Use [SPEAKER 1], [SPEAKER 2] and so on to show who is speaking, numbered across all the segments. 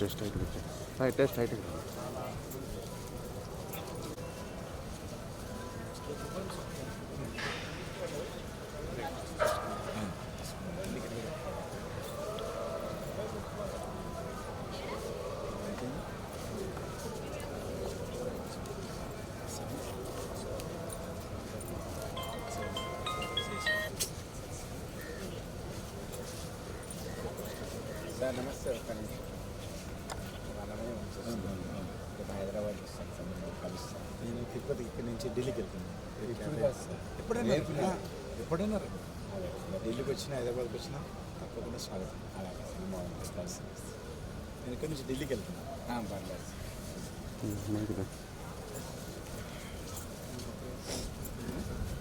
[SPEAKER 1] Taste ஆகிட்டு taste ஆகிட்டு
[SPEAKER 2] sir నమస్తే ఒక్క నిమిషం. రేపు హైదరాబాద్ వస్తాను సార్ మిమ్మల్ని కలుస్తాను
[SPEAKER 3] నేను తిరుపతి ఇక్కడి నుంచి ఢిల్లీకి వెళ్తున్నాను. ఎప్పుడైనా ఎప్పుడైనా. ఢిల్లీకి వచ్చినా హైదరాబాద్కి వచ్చినా తప్పకుండా స్వాగతం.
[SPEAKER 2] అలాగే కలుస్తాను
[SPEAKER 3] నేను ఇక్కడి నుంచి ఢిల్లీకి వెళ్తున్నాను.
[SPEAKER 2] పర్లేదు సార్
[SPEAKER 1] మంచిది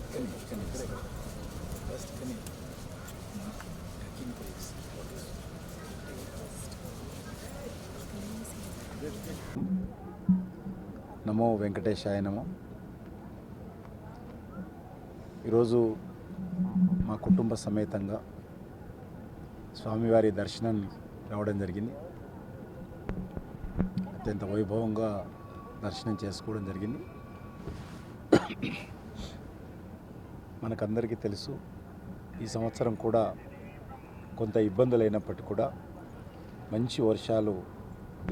[SPEAKER 3] ఇక్కడి ఇక్కడి ఇక్కడే ఫస్ట్ ఇక్కడి నమో వెంకటేశాయ నమో. ఈరోజు మా కుటుంబ సమేతంగా స్వామివారి దర్శనాన్ని రావడం జరిగింది. అత్యంత వైభవంగా దర్శనం చేసుకోవడం జరిగింది. మనకందరికీ తెలుసు ఈ సంవత్సరం కూడా కొంత ఇబ్బందులు అయినప్పటికీ కూడా మంచి వర్షాలు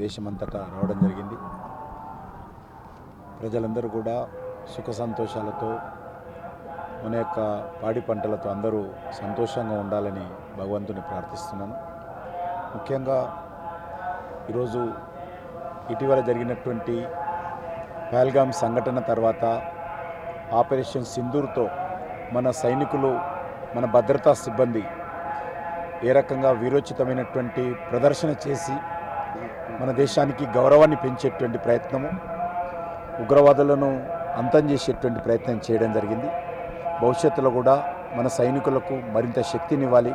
[SPEAKER 3] దేశమంతటా రావడం జరిగింది. ప్రజలందరూ కూడా సుఖ సంతోషాలతో మన యొక్క పాడి పంటలతో అందరూ సంతోషంగా ఉండాలని భగవంతుని ప్రార్థిస్తున్నాను. ముఖ్యంగా ఈరోజు ఇటీవల జరిగినటువంటి పహల్గామ్ సంఘటన తర్వాత ఆపరేషన్ సింధూర్తో మన సైనికులు మన భద్రతా సిబ్బంది ఏ రకంగా వీరోచితమైనటువంటి ప్రదర్శన చేసి మన దేశానికి గౌరవాన్ని పెంచేటువంటి ప్రయత్నము ఉగ్రవాదులను అంతం చేసేటువంటి ప్రయత్నం చేయడం జరిగింది. భవిష్యత్తులో కూడా మన సైనికులకు మరింత శక్తినివ్వాలి.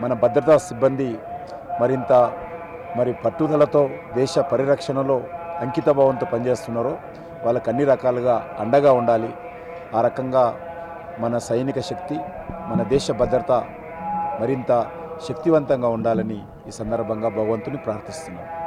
[SPEAKER 3] మన భద్రతా సిబ్బంది మరింత మరి పట్టుదలతో దేశ పరిరక్షణలో అంకితభావంతో పనిచేస్తున్నారో వాళ్ళకి అన్ని రకాలుగా అండగా ఉండాలి. ఆ రకంగా మన సైనిక శక్తి మన దేశ భద్రత మరింత శక్తివంతంగా ఉండాలని ఈ సందర్భంగా భగవంతుని ప్రార్థిస్తున్నాను